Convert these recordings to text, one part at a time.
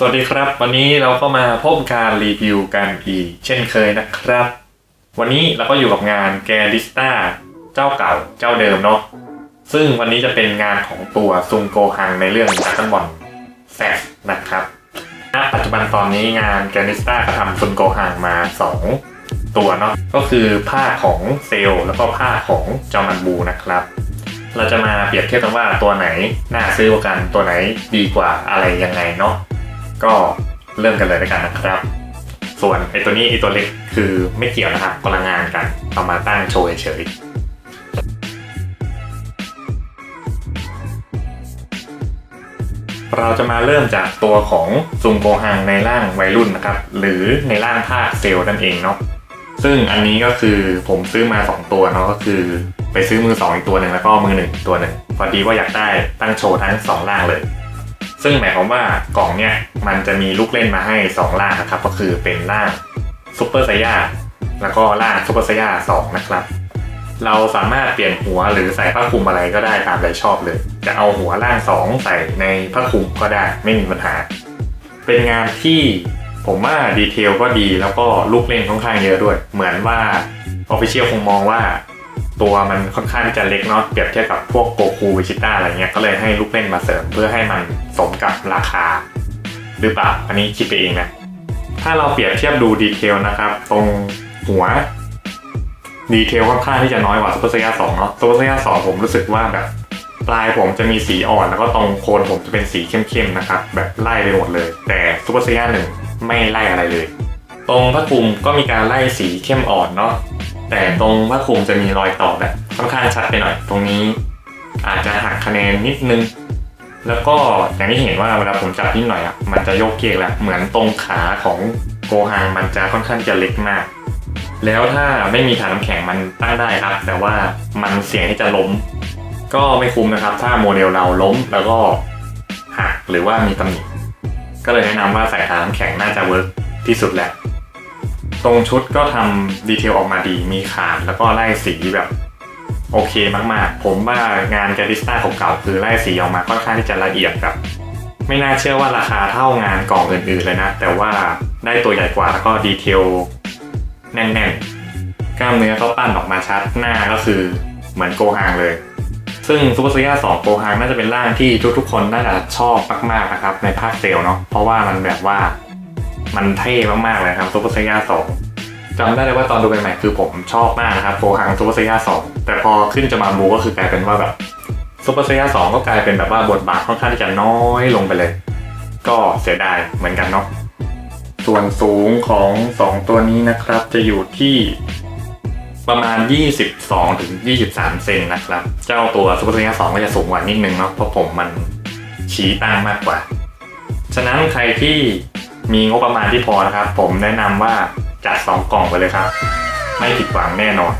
สวัสดีครับ วันนี้เราก็มาพบการรีวิวกันอีก เช่นเคยนะครับ วันนี้เราก็อยู่กับงานแกดิสตาเจ้าเก่าเจ้าเดิมเนาะซึ่งวันนี้จะเป็นงานของตัวซุงโกฮังในเรื่องดักตันบอลแซกนะครับณปัจจุบันตอนนี้งานแกดิสตาก็ทำซุงโกฮังมา 2 ตัวเนาะก็คือภาของเซลแล้วก็ภาของจอมันบูนะครับเราจะมาเปรียบเทียบกันว่าตัวไหนน่าซื้อกว่ากันตัวไหนดีกว่าอะไรยังไงเนาะ ก็เริ่มกันเลยแล้วกันนะครับ ส่วนไอตัวนี้ไอตัวเล็กคือไม่เกี่ยวนะครับคนละงงานกันเอามาตั้งโชว์เฉยเราจะมาเริ่มจากตัวของซุงโกฮังในร่างวัยรุ่นนะครับ หรือในร่างภาคเซลล์นั่นเองเนาะซึ่งอันนี้ก็คือผมซื้อมา 2 ตัวเนาะก็คือไปซื้อมือ 2 อีกตัวหนึ่งแล้วก็มือหนึ่งตัวหนึ่งพอดีว่าอยากได้ตั้งโชว์ทั้งสองร่างเลย ซึ่งหมายความว่ากล่องเนี่ยมันจะมีลูกเล่นมาให้ 2 ล่างนะครับ ก็คือเป็นล่างซูเปอร์ไซย่าแล้วก็ล่างซูเปอร์ไซย่าสองนะครับ เราสามารถเปลี่ยนหัวหรือใส่ผ้าคลุมอะไรก็ได้ตามใจชอบเลย จะเอาหัวล่าง 2 ใส่ในผ้าคลุมก็ได้ไม่มีปัญหา เป็นงานที่ผมว่าดีเทลก็ดีแล้วก็ลูกเล่นค่อนข้างเยอะด้วย เหมือนว่าออฟฟิเชียลคงมองว่า ตัวมันค่อนข้างที่จะเล็กเนาะเปรียบเทียบกับพวกโกคูวิชิต้าอะไรเงี้ยก็เลยให้ลูกเล่นมาเสริมเพื่อให้มันสมกับราคา หรือเปล่าอันนี้คิดไปเองนะถ้าเราเปรียบเทียบดูดีเทลนะครับ ตรงหัวดีเทลค่อนข้างที่จะน้อยกว่าซูเปอร์เซียสองเนาะซูเปอร์เซียสองผมรู้สึกว่าแบบปลายผมจะมีสีอ่อน แล้วก็ตรงโคนผมจะเป็นสีเข้มๆนะครับ แบบไล่ไปหมดเลย แต่ซูเปอร์เซียหนึ่งไม่ไล่อะไรเลย ตรงผ้าคลุมก็มีการไล่สีเข้มอ่อนเนาะ แต่ตรงผ้าคลุมจะมีรอยต่อแบบค่อนข้างชัดไปหน่อย ตรงนี้อาจจะหักคะแนนนิดนึง แล้วก็อย่างที่เห็นว่าเวลาผมจับนิดหน่อยอะมันจะโยกเยกแหละเหมือนตรงขาของโกฮังมันจะค่อนข้างจะเล็กมาก แล้วถ้าไม่มีถังน้ำแข็งมันตั้งได้ครับ แต่ว่ามันเสี่ยงที่จะล้ม ก็ไม่คุ้มนะครับ ถ้าโมเดลเราล้มแล้วก็หักหรือว่ามีตำหนิก็เลยแนะนำว่าใส่ถังน้ำแข็งน่าจะเวิร์กที่สุดแหละ ตรงชุดก็ทำดีเทลออกมาดีมีขาดแล้วก็ไล่สีแบบโอเคมากๆ ผมว่างานแกดิสตาเก่าๆคือไล่สีออกมาค่อนข้างที่จะละเอียดแบบไม่น่าเชื่อว่าราคาเท่างานกล่องอื่นๆเลยนะ แต่ว่าได้ตัวใหญ่กว่าแล้วก็ดีเทลแน่นๆ กล้ามเนื้อก็ปั้นออกมาชัดหน้าก็คือเหมือนโกฮังเลย ซึ่งซูเปอร์เซียสองโกฮังน่าจะเป็นร่างที่ทุกๆคนน่าจะชอบมากๆนะครับในภาคเซลเนาะเพราะว่ามันแบบว่า มันเท่มากๆเลยครับซูเปอร์ไซย่าสองจำได้เลยว่าตอนดูใหม่ๆคือผมชอบมากนะครับโฟฮังซูเปอร์ไซย่าสองแต่พอขึ้นจะมาบูก็คือกลายเป็นว่าแบบซูเปอร์ไซย่าสองก็กลายเป็นแบบว่าบทบาทค่อนข้างที่จะน้อยลงไปเลย ก็เสียดายเหมือนกันเนาะส่วนสูงของ 2 ตัวนี้นะครับ จะอยู่ที่ประมาณ 22ถึง23 เซนนะครับ เจ้าตัวซูเปอร์ไซย่าสองก็จะสูงกว่านิดนึงเนาะเพราะผมมันชี้ตั้งมากกว่า ฉะนั้นใครที่ มีงบประมาณที่พอนะครับ ผมแนะนำว่าจัดสองกล่องไปเลยครับ ไม่ผิดหวังแน่นอน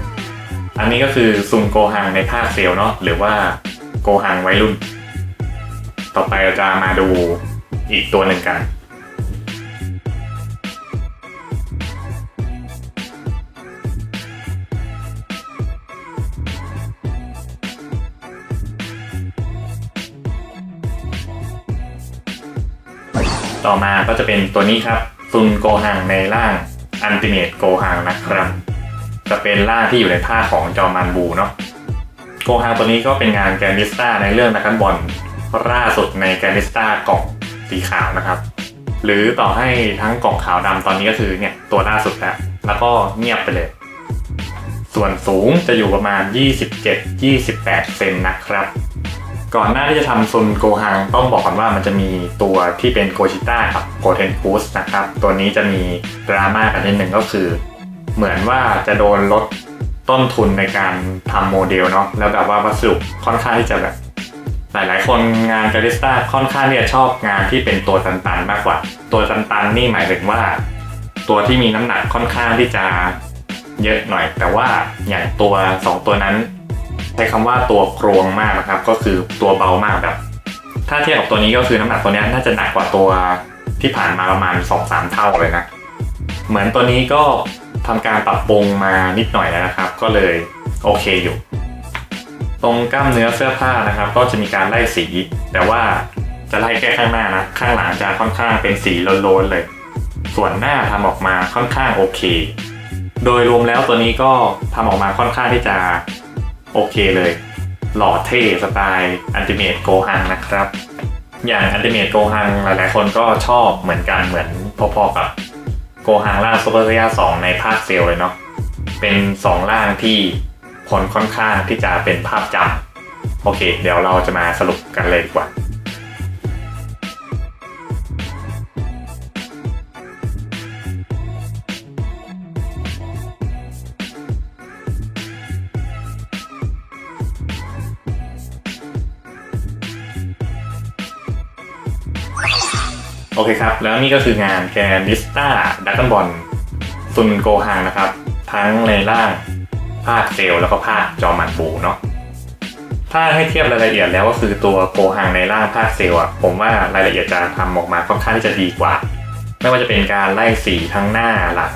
อันนี้ก็คือซุงโกฮังในภาคเซลเนาะหรือว่าโกฮังไวรุ่น ต่อไปเราจะมาดูอีกตัวหนึ่งกัน ต่อมาก็จะเป็นตัวนี้ครับซุนโกฮังในร่างอันติเมตโกฮังนะครับ จะเป็นร่างที่อยู่ในท่าของจอมันบูเนาะโกฮังตัวนี้ก็เป็นงานแกนิสตาในเรื่องนักบอลล่าสุดในแกนิสตากล่องสีขาวนะครับ หรือต่อให้ทั้งกล่องขาวดำตอนนี้ก็คือเนี่ยตัวล่าสุดแล้วแล้วก็เงียบไปเลย ส่วนสูงจะอยู่ประมาณ 27-28 เซนนะครับ ก่อนหน้าที่จะทำซุนโกฮังต้องบอกก่อนว่ามันจะมีตัวที่เป็นโกชิต้ากับโกเทนคูสนะครับ ตัวนี้จะมีดราม่ากันนิดหนึ่งก็คือ เหมือนว่าจะโดนลดต้นทุนในการทำโมเดลเนาะแล้วแบบว่าวัสดุค่อนข้างที่จะแบบ หลายๆ คนงานการิสต้าค่อนข้างที่จะชอบงานที่เป็นตัวตันๆมากกว่า ตัวตันๆนี่หมายถึงว่า ตัวที่มีน้ำหนักค่อนข้างที่จะเยอะหน่อย แต่ว่าอย่างตัวสองตัวนั้น ช้คำว่าตัวโครงมากนะครับ ก็คือตัวเบามากแบบ ถ้าเทียบกับตัวนี้ก็คือน้ำหนักตัวนี้น่าจะหนักกว่าตัวที่ผ่านมาประมาณ 2-3 เท่าเลยนะ เหมือนตัวนี้ก็ทำการปรับปรุงมานิดหน่อยแล้วนะครับ ก็เลยโอเคอยู่ ตรงกล้ามเนื้อเสื้อผ้านะครับ ก็จะมีการไล่สี แต่ว่าจะไล่แค่ข้างหน้านะ ข้างหลังจะค่อนข้างเป็นสีโลนๆเลย ส่วนหน้าทำออกมาค่อนข้างโอเค โดยรวมแล้วตัวนี้ก็ทำออกมาค่อนข้างที่จะ โอเคเลย หล่อเท่สไตล์อันติเมตโกฮังนะครับ อย่างอันติเมตโกฮังหลายๆ คนก็ชอบเหมือนกันเหมือนพอๆกับโกฮังล่างซูเปอร์เซียสองในภาคเซลเลยเนาะเป็นสองร่างที่ผลค่อนข้างที่จะเป็นภาพจำโอเค เดี๋ยวเราจะมาสรุปกันเลยดีกว่า โอเคครับ แล้วนี่ก็คืองานแกนดิสตาดักกันบอลซุนโกฮังนะครับ ทั้งในร่างภาคเซลล์แล้วก็ภาคจอมันบูเนาะถ้าให้เทียบรายละเอียดแล้วก็คือตัวโกฮังในร่างภาคเซลล์อะผมว่ารายละเอียดจะทำออกมาค่อนข้างที่จะดีกว่า ไม่ว่าจะเป็นการไล่สีทั้งหน้าหลัง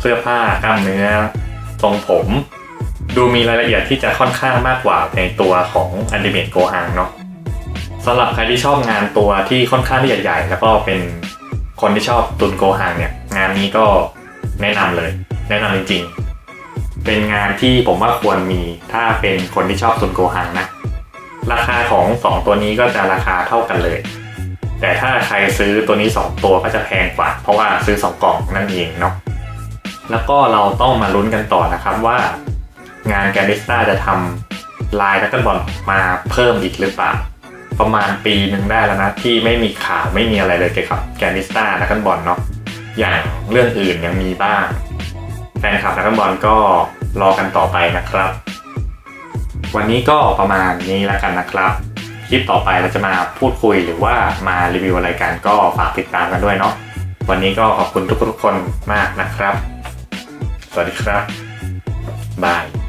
เสื้อผ้ากล้ามเนื้อทรงผม ดูมีรายละเอียดที่จะค่อนข้างมากกว่าในตัวของอนิเมตโกฮังเนาะ สำหรับใครที่ชอบงานตัวที่ค่อนข้างที่ใหญ่ๆแล้วก็เป็นคนที่ชอบตุนโกฮังเนี่ย งานนี้ก็แนะนำเลย แนะนำจริงๆ เป็นงานที่ผมว่าควรมีถ้าเป็นคนที่ชอบตุนโกฮังนะ ราคาของสองตัวนี้ก็จะราคาเท่ากันเลย แต่ถ้าใครซื้อตัวนี้สองตัวก็จะแพงกว่า เพราะว่าซื้อสองกล่องนั่นเองเนาะแล้วก็เราต้องมาลุ้นกันต่อนะครับว่างานแกนิสตาจะทำลายดักกันบอลมาเพิ่มอีกหรือเปล่า ประมาณปีหนึ่งได้แล้วนะ ที่ไม่มีข่าวไม่มีอะไรเลยเกี่ยวกับแกนิสตาดักกันบอลเนาะอย่างเรื่องอื่นยังมีบ้าง แฟนคลับดักกันบอลก็รอกันต่อไปนะครับ วันนี้ก็ประมาณนี้แล้วกันนะครับคลิปต่อไปเราจะมาพูดคุยหรือว่ามารีวิวอะไรกันก็ฝากติดตามกันด้วยเนาะวันนี้ก็ขอบคุณทุกๆคนมากนะครับ สวัสดีครับบาย